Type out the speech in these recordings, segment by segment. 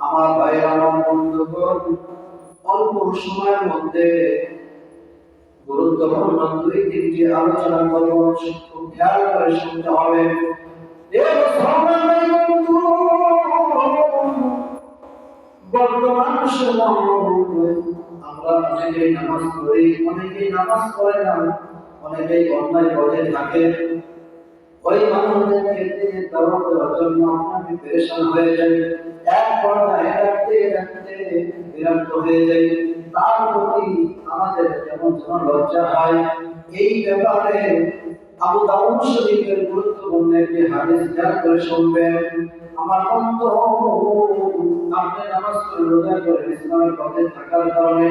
আমার অল্প সময়ের মধ্যে গুরুত্বপূর্ণ দুই তিনটি আলোচনা করব। খেয়াল করে শুনতে হবে। আমরা অনেকেই নামাজ পড়ি, অনেকেই নামাজ পড়ে না, অনেকেই অন্যায় পথে থাকে। ওই মানুষদেরকে তিনি দাওয়াত দেওয়ার জন্য আপনাকে পেরেশান হয়ে যায়, এক পর্যায়ে রাখতে রাখতে বিরক্ত হয়ে যায়, তার প্রতি আমাদের যেমন যেন লজ্জা হয়, এই ব্যাপারে আবু দাউদ শরীফের গুরুত্বপূর্ণ একটি হাদিস খেয়াল করে শুনবেন। আমার বন্ধু আপনি নামাজ পড়ে রোজা করে ইসলামের পথে থাকার কারণে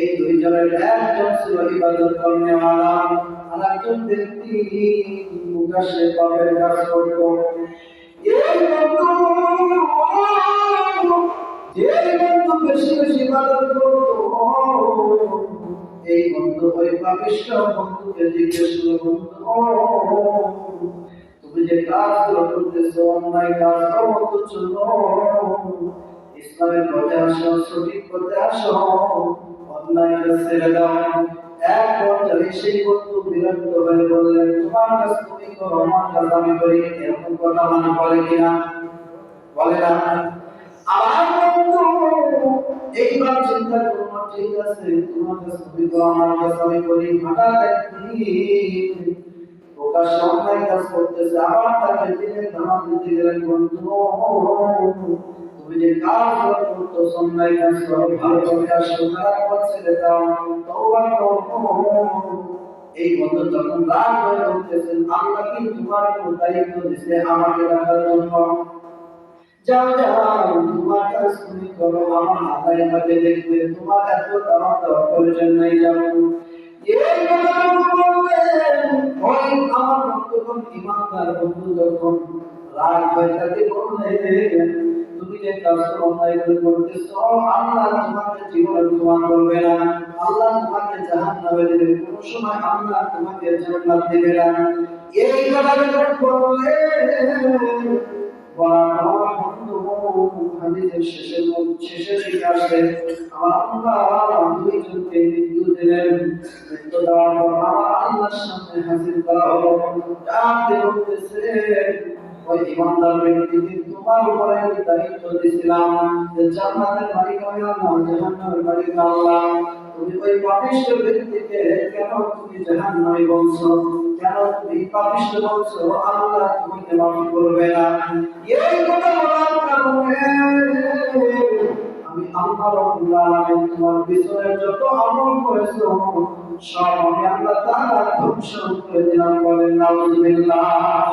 এই দুইজনের একজন ছিল ইবাদত কর্মে আলাম আর একজন ব্যক্তি প্রকাশ্যে পাপের কাজ করত। এই বন্ধু যে বন্ধু বেশি বেশি ইবাদত করত। এই বন্ধু ওই পাপিষ্ঠ বন্ধুকে জিজ্ঞেস করল, বন্ধু, তুমি যে কাজগুলো করতেছো, অন্যায় কাজ করো চলো ইসলামের পথে আসো, সঠিক পথে আসো। ছেড়ে দাও এক পর্যায়ে সেই বন্ধু বিরক্ত হয়ে বললেন তোমার কাজ তুমি করো আমার কাজ আমি করি এরকম কথা মানে বলে কিনা বলে না। আমার বন্ধু এইবার চিন্তা করো ঠিক আছে তোমার কাজ তুমি করো আমার কাজ আমি করি হঠাৎ একদিন প্রকাশ্য অন্যায় কাজ করতেছে আবার তাকে দিনে ধামাক দিতে গেলেন বন্ধু এই বন্ধু যখন রাগ হয়ে বলতেছেন তোমার দায়িত্ব দিছে, আমাকে রাখার জন্য। যাও আমার আল্লাহ এভাবে দেখবে, তোমার প্রয়োজন নাই, যাও। এই বললেন, ওই ইমানদার বন্ধু যখন রাগ হয়ে থাকে তুমি যে কাজটা অন্যায় করতেছো। আল্লাহ তোমাকে জীবনে ক্ষমা করবে না। আল্লাহ তোমাকে জাহান্নামে দেবে। কোন সময় আল্লাহ তোমাকে জান্নাত দেবে না। এই কথা যখন বললেন বলার পর বন্ধু হাদিসের শেষের শেষের দিকে আসে আমার আল্লাহ দুইজনকে মৃত্যু দিলেন। মৃত্যু দেওয়ার পর আমার আল্লাহর সামনে হাজির করা হলো। ডাকতে বলতেছে, ওই ইমানদার ব্যক্তিকে তোমার উপরে দায়িত্ব দিয়েছিলাম যে জান্নাতের মালিক আমি আল্লাহ জাহান্নামের মালিক আল্লাহ তুমি ওই পাপিষ্ঠ ব্যক্তিকে কেন তুমি জাহান্নামে বলছো কেন তুমি পাপিষ্ঠ বলছো আল্লাহ তোমাকে মাফ করবে না এই কথা বলার কারণে আমি আল্লাহ রাব্বুল আলামিন তোমার পিছনে যত আমল করেছ, সব আমি আল্লাহ তাআলা ধ্বংস করে দিলাম বলেন, নাউজুবিল্লাহ।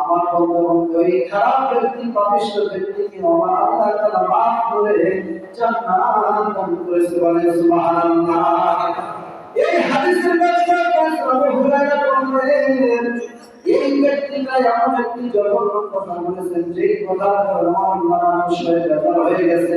আমার বন্ধু ওই খারাপ ব্যক্তি পাপিষ্ঠ ব্যক্তিকে আমার আল্লাহ তাআলা মাফ করে জান্নাত দান করেছে বলে সুবহানাল্লাহ। এই হাদিসের ব্যাখ্যা করেছেন আবু হুরায়রা এই ব্যক্তিটা এমন একটি জঘন্য কথা বলেছেন যে কথা আমার মানুষ হয়ে গেছে।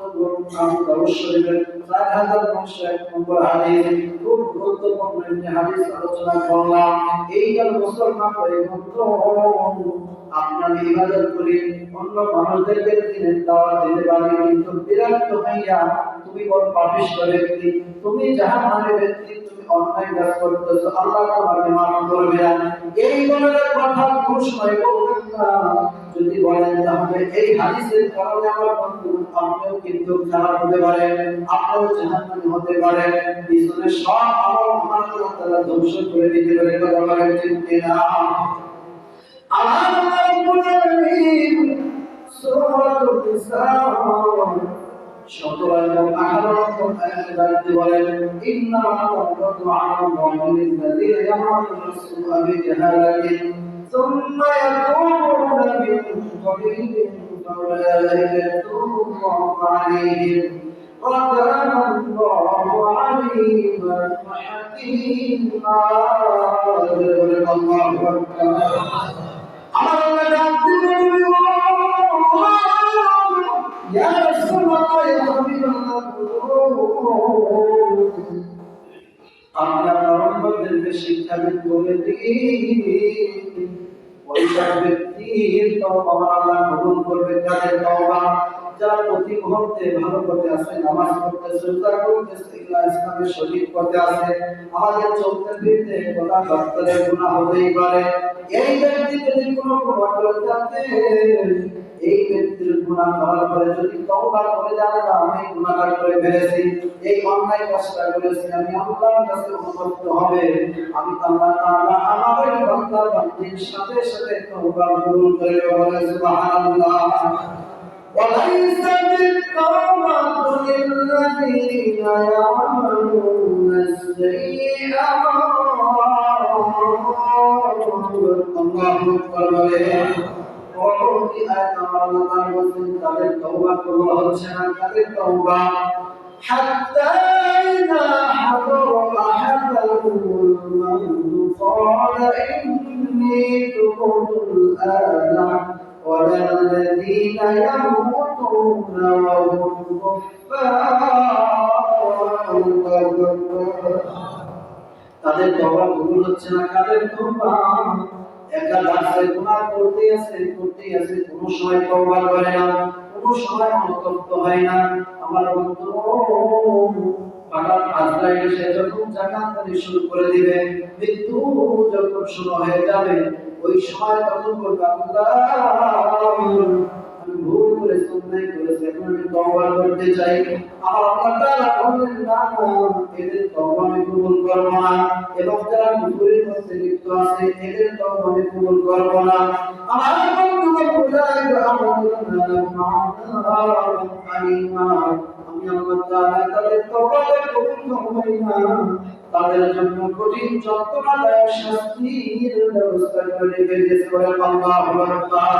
বন্ধু আবু দাউদ শরীফের 4901 নম্বর হাদিস, খুব গুরুত্বপূর্ণ একটি হাদিস আলোচনা করলাম। এই গেল মুসলমান বন্ধু, আপনার ইবাদত করি, অন্য মানুষদেরকে দিনের দাওয়াত দিতে পারি, কিন্তু বিরক্ত হইয়া তুমি বড় ব্যক্তি, তুমি ব্যক্তি, তুমি অন্যায় কাজ আল্লাহ তোমাকে মাফ করবে না এই ধরনের কথা কোন সময় বলবেন না যদি বলেন, তাহলে এই হাদিসের কারণে আমার বন্ধু আপনিও কিন্তু খারাপ হতে পারেন আপনিও জাহান্নামী হতে পারেন পিছনে সব আমল আমার আল্লাহ তাআলা ধ্বংস করে দিতে পারে, কথা বলেন ঠিক কিনা? আমার রব্বুল আলামিন সূরাতুল নিসা সতেরো এবং আঠারো নম্বর আয়াতে দাঁড়িয়ে বলেন, ইন্নামা তাওবাতু আলা আল্লাহিল্লাযীনা ইয়ামালুনা সুআ বিজাহালাতিন। ثم يتوبون من قريب فأولئك يتوب الله عليهم وكان الله عليما حكيما الله أكبر أمر يا رسول الله يا حبيب الله আমরা পরমপদকে শিক্ষা দিন বলে ওইসব ব্যক্তির তওবা আল্লাহ কবুল করবে যাদের তওবা যারা প্রতি মুহূর্তে ভালো করতে আছে, নামাজ পড়তে সুজদা করতেছে ইল্লাহ ইসলামের শরীর করতে আছে। আমাদের চলতে ফিরতে কথা বার্তারে গুনাহ হতেই পারে। এই ব্যক্তি যদি কোনো গুনাহ করে থাকে এই ব্যক্তির গুনাহ করার পরে যদি তওবা করে জানে না আমি গুনাহগার করে ফেলেছি এই অন্যায় কাজটা করেছি আমি আল্লাহর কাছে অনুতপ্ত হবে আমি আল্লাহ তাআলা আমার এই বান্দা বান্দির সাথে সাথে তওবা কবুল করে বলে সুবহানাল্লাহ وليست التوبة للذين يعملون السيئات الله أكبر পরবর্তী আয়াত আমার আল্লাহ তাআলা বলেন তাদের তওবা কবুল হচ্ছে না তাদের তওবা حتى إذا حضر أحدهم الموت قال إني تبت الآن ولا الذين يموتون وهم كفار তাদের তওবা কবুল হচ্ছে না কাদের তওবা একা দাসের গুনাহ করতে আছে করতে আছে, কোনো সময় তওবা করে না, কোনো সময় অনুতপ্ত হয় না। আমার বন্ধু হঠাৎ আজরাইল এসে যখন জাকাতারি শুরু করে দিবে, মৃত্যু যখন শুরু হয়ে যাবে, ওই সময় তখন বলবে, আল্লাহ আমি ভুল করে সুন্নাই করেছি, এখন আমি তওবা করতে চাই। আমার আল্লাহ তাআলা বললেন, না এদের তওবা আমি কবুল করব না। এবং যারা কুফরের মধ্যে লিপ্ত আছে, এদের তওবা আমি কবুল করব না। আমার বন্ধুকে বোঝাই আমি আল্লাহ তাআলা তাদের তওবা কবুল করব না। তাদের জন্য কঠিন যন্ত্রণাদায়ক শাস্তির ব্যবস্থা করে রেখেছে আল্লাহু আকবার।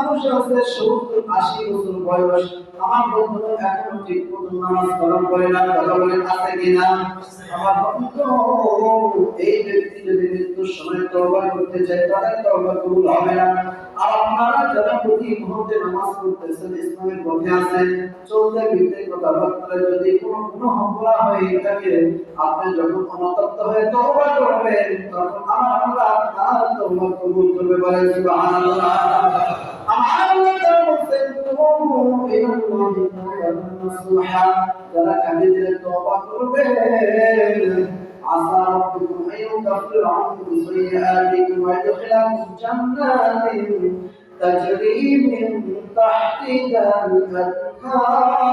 মানুষ আছে সত্তর, আশি বছর বয়স, আমার বন্ধু এখনও ঠিক মতো নামাজ পালন করে না, কথা বলে আছে কিনা? আমার বন্ধু এই ব্যক্তি যদি মৃত্যুর সময় তওবা করতে চায়, তাহলে তওবা কবুল হবে না। আর আপনারা যারা প্রতি মুহূর্তে নামাজ পড়তেছেন, ইসলামের পথে আছেন, চলতে ফিরতে কথাবার্তা যদি কোনো গুনাহ করা হয়ে থাকে, আপনি যখন অনুতপ্ত হয়ে তওবা করবেন, তখন আমার আল্লাহ আপনার তওবা কবুল করবে বলে সুবহানাল্লাহ। আমার আল্লাহ তাআলা বলেন তুমু ইলাল্লাহি তাওবাতান নাসুহা যারা কাজে দিলে তওবা করবে عسى ربكم أن يكفر عنكم سيئاتكم ويدخلكم جنات تجري من تحتها الأنهار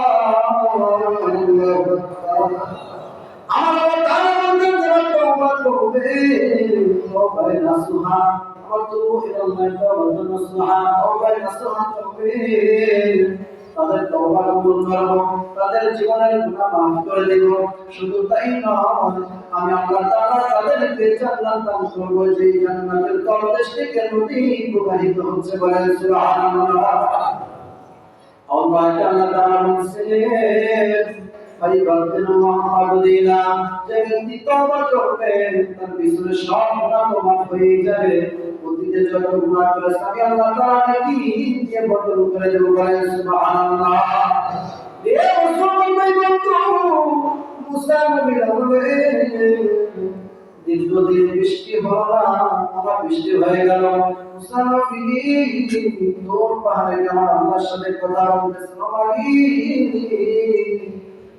আমার তার মধ্যে যারা তওবা করবে তওবায় নাসুহা وتوبوا إلى الله توبة نصوحا توبة نصوحا করবে তাদের তওবা কবুল করব তাদের জীবনের গুনাহ মাফ করে দেব শুধু তাই নয় আমি আল্লাহ তাআলা তাদেরকে জান্নাত দান করব যে জান্নাতের তলদেশ থেকে নদী প্রবাহিত হচ্ছে বলে সুবহানাল্লাহ আল্লাহ আল্লাহ তাআলা বলছেন পরিবর্তন মহাবদিনা যে ব্যক্তি তওবা করবে তার পিছনে সব গুনাহ মাফ হয়ে যাবে অতীতে যত গুনাহ করেছে আমি আল্লাহ তাআলা কি দিয়ে বদল করে দেব বলে সুবহানাল্লাহ। এ মুসলমান ভাই বন্ধু মুসা দীর্ঘদিন বৃষ্টি হলো না বৃষ্টি হয়ে গেল। তোর পাহাড়ে আমার আল্লাহর সাথে কথা বলতেছে নবী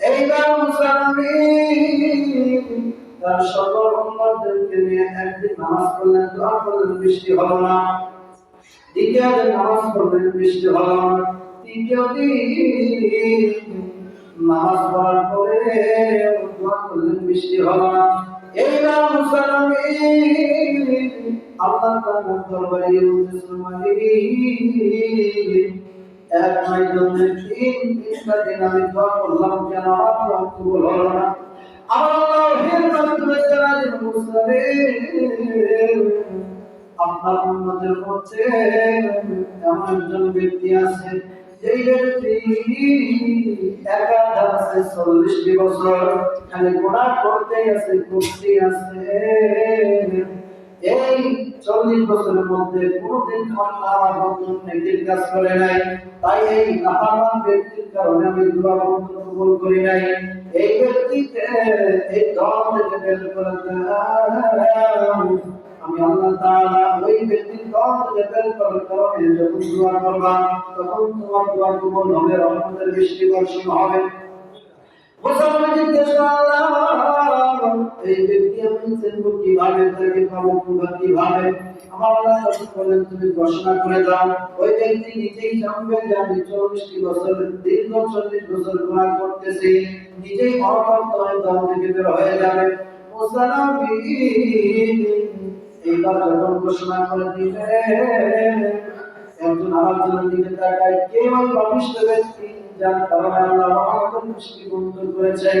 এইবার তার সকল উম্মতদেরকে নিয়ে একদিন নামাজ পড়লেন, দোয়া করলেন, বৃষ্টি হলো না। দ্বিতীয় নামাজ পড়লেন, বৃষ্টি হলো না। তৃতীয় দিন নামাজ পড়ার পরে দোয়া করলেন, বৃষ্টি হলো না। এইবার মুসলমান আল্লাহ তাআলার দরবারে বলতেছেন মালিক এক নয় আমার কবুল আপনার উন্মতের মধ্যে এমন একজন ব্যক্তি আছে, যেই ব্যক্তি একাধার আছে চল্লিশটি বছর খালি গোড়া করতে আছে করতে আছে। এই চল্লিশ বছরের মধ্যে কোনদিন আমার বন্ধু নেকির কাজ করে নাই। তাই এই নাফরমান ব্যক্তির কারণে আমি দোয়া বন্ধ কবুল করি নাই। এই ব্যক্তিকে, এই দল থেকে বের করে আমি আল্লাহ তাআলা ওই ব্যক্তির দল থেকে বের করার কারণে যখন দোয়া করবা, তখন তোমার দোয়া কবুল হবে, রহমতের বৃষ্টি বর্ষণ হবে। আমার নিজেই হয়ে হয়ে যাবে এইবার ঘোষণা করে দিলে একজন আরেকজনের দিকে তাকায় কে ওই ব্যক্তি যার কারণে আল্লাহ করেছে।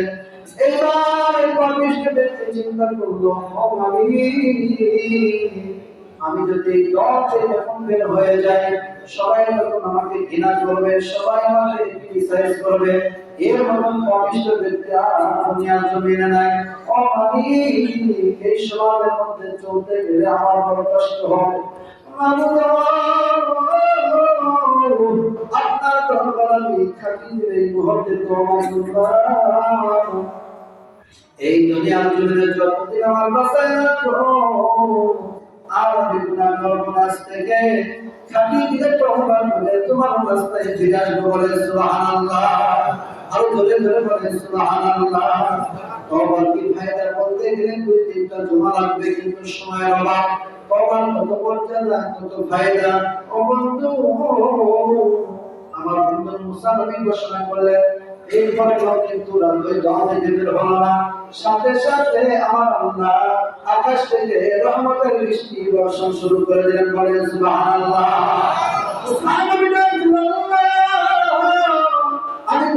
এবার ব্যক্তি চিন্তা করল আমি যদি বের হয়ে যাই, সবাই যখন আমাকে ঘৃণা করবে, সবাই আমাকে ক্রিটিসাইজ করবে এর মতন ব্যক্তি আর জমিনে নাই। এই সমাজের মধ্যে চলতে গেলে আমার বড় কষ্ট হবে আপনার দরবার আমি খাটি এই মুহূর্তে তোমার এই দুনিয়ার জমিনে যতদিন আমার বাসায় রাখো। আর আমি করব থেকে খাটি দিকে তওবা তোমার রাস্তায় ফিরে আসব বলে সুবহানাল্লাহ। আরও ধরে ধরে বলে, সুবহানাল্লাহ। কি ফায়দা বলতে গেলে দুই তিনটা জমা লাগবে, কিন্তু সময়ের অভাব। কত কত ফায়দা? আমার বন্ধু মুসা নবী ঘোষণা করলেন, এরপরে কিন্তু হলো না, সাথে সাথে আমার আল্লাহ আকাশ থেকে রহমতের বৃষ্টি বর্ষণ শুরু করে দিলেন বলেন, সুবহানাল্লাহ। আমি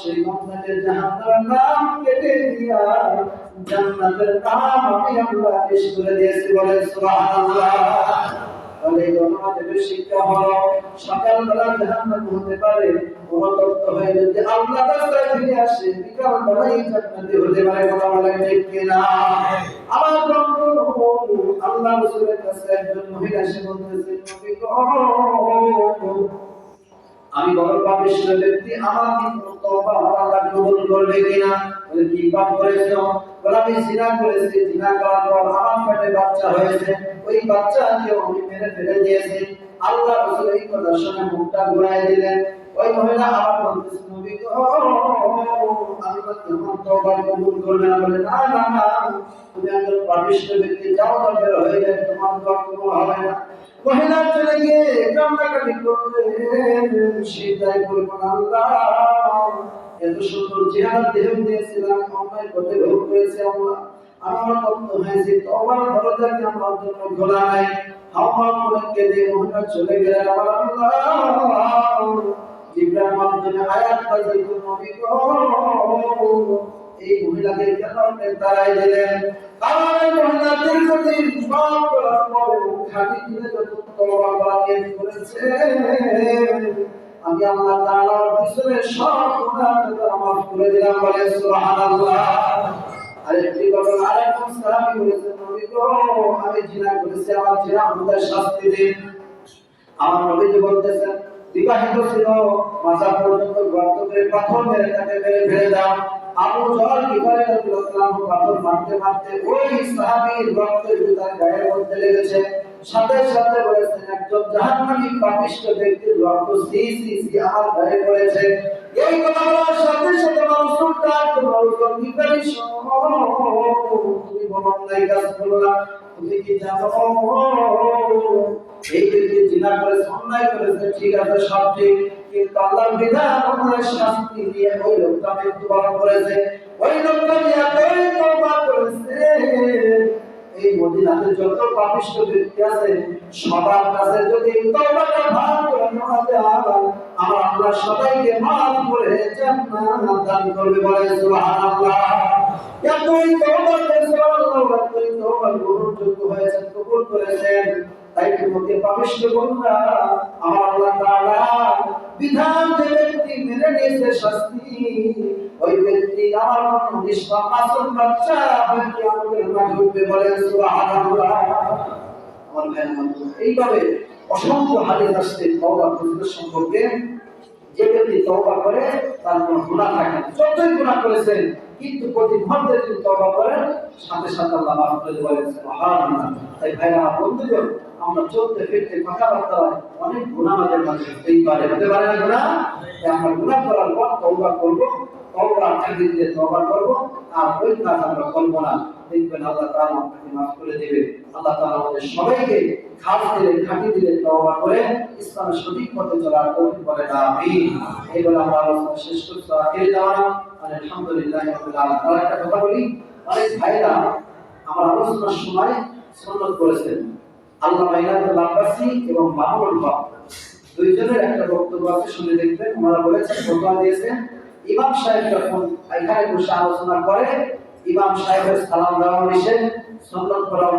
সেই বান্দাকে জাহান্নামের নাম কেটে দিয়া, জান্নাতের নাম আমি আল্লাহ পেশ করে দিয়েছি, বলে সুবহানাল্লাহ। তাহলে ঘটনা শিক্ষা হলো, সকালবেলা জাহান্নাম হতে পারে অনুতপ্ত হয়ে যদি আল্লাহ রাস্তায় ফিরে আসে বিকাল বেলায় জান্নাতি হতে পারে, কথা বলেন ঠিক কিনা? আমার বন্ধু আল্লাহ রাসূলের কাছে একজন মহিলা এসে বলতেছে আমি বড় পাপিষ্ঠ ব্যক্তি, আমার কিন্তু তওবা আমার আল্লাহ কবুল করবে কিনা? বলে, কি পাপ করেছ? বলে, আমি জিনা করেছি, জিনা করার পর আমার পেটে বাচ্চা হয়েছে। ওই বাচ্চাকে আমি মেরে ফেলে দিয়েছি। আল্লাহ রাসূল এই কথা শুনে মুখটা ঘুরাই দিলেন। ওই মহিলা আবার বলতেছে, নবী গো, আমি তো তোমার তওবা কবুল করবে না। বলে, না না না, তুমি একজন পাপিষ্ঠ ব্যক্তি, যাও তো হয়ে যায় তোমার দোয়া কবুল হবে না। মহিলা চলে গিয়ে কান্নাকাটি করলেন সিদ্ধায় করবেন আল্লাহ, এত সুন্দর চেহারা দেহ দিয়েছিলাম, অন্যায় করতে ভোগ করেছে আল্লাহ। আমার তত্ত্ব হয়েছে তোমার আমার জন্য নাই আমার মনে কেঁদে মহিলা চলে আমার আল্লাহ। আয়াত নবী গো এই মহিলাকে কেন তাড়াই দিলেন। দিলে যত করেছে, আমি আল্লাহ তাআলার পিছনে সব গুনাহ মাফ করে দিলাম বলে সুবহানাল্লাহ। আমার হুদায় শাস্তি দিন। আমার বিবাহিত ছিল পর্যন্ত তাকে দাও। আবু জহল কি করে? রাসূলুল্লাহ পাথর মারতে মারতে ওই সাহাবীর রক্ত তার গায়ের মধ্যে লেগেছে। সাথে সাথে বলেছেন, একজন জাহান্নামী পাপিষ্ঠ ব্যক্তির রক্ত সি সি সি আমার গায়ে পড়েছে। এই কথা সাথে সাথে রাসূল তার রাসূল কি করে তুমি বড় অন্যায় কাজ করলা তুমি কি জানো? এই ব্যক্তি জিনা করেছে, অন্যায় করেছে। ঠিক আছে, সব ঠিক। কিন্তু আল্লাহর বিধান অনুযায়ী শাস্তি দিয়ে ওই লোকটা মৃত্যুবরণ করেছে। ওই লোকটা নিয়ে এতই তওবা করেছে। এই মদিনাতে যত পাপিষ্ঠ ব্যক্তি আছে, সবার কাছে যদি তওবাটা ভাগ করে নেওয়া যায়, আমার আল্লাহ সবাইকে মাফ করে জান্নাত দান করবে বলে সুবহানাল্লাহ। এতই তওবা করেছে, আল্লাহ এতই তওবা গ্রহণযোগ্য হয়েছে, কবুল করেছেন। তাই আমার বাচ্চা আমার এইভাবে অসংখ্য হাদিস আসছে সম্পর্কে। যে ব্যক্তি করে, তার কোনো থাকে যতই গুনাহ করেছেন, কিন্তু প্রতি মুহূর্তে যদি করেন, সাথে সাথে আল্লাহ মাফ তাই ভাইরা, বন্ধুগণ আমরা চলতে ফিরতে অনেক গুণা আমাদের মাঝে হতেই পারে। হতে পারে না গুণা? আমরা গুণা করার পর তওবা করব ছেড়ে দিয়ে করব, আর ওই কাজ আমরা করব না। দেখবেন আল্লাহ আপনাকে মাফ করে দেবে আল্লাহ আমাদের সবাইকে খাস দিলে, খাঁটি দিলে করে, ইসলামের সঠিক পথে চলার এই বলে আমরা আলোচনা শেষ আলহামদুলিল্লাহ একটা কথা বলি অনেক ভাইরা, আমার আলোচনার সময় সন্ন্যত করেছেন। আল্লাহ মাইনাতুল আব্বাসি এবং মামুনুল হক দুইজনের একটা বক্তব্য আছে শুনে দেখবেন। ওনারা বলেছেন, ফতোয়া দিয়েছেন, ইমাম সাহেব যখন এখানে বসে আলোচনা করে, ইমাম সাহেবের সালাম দেওয়া নিষেধ সন্ন্যত করা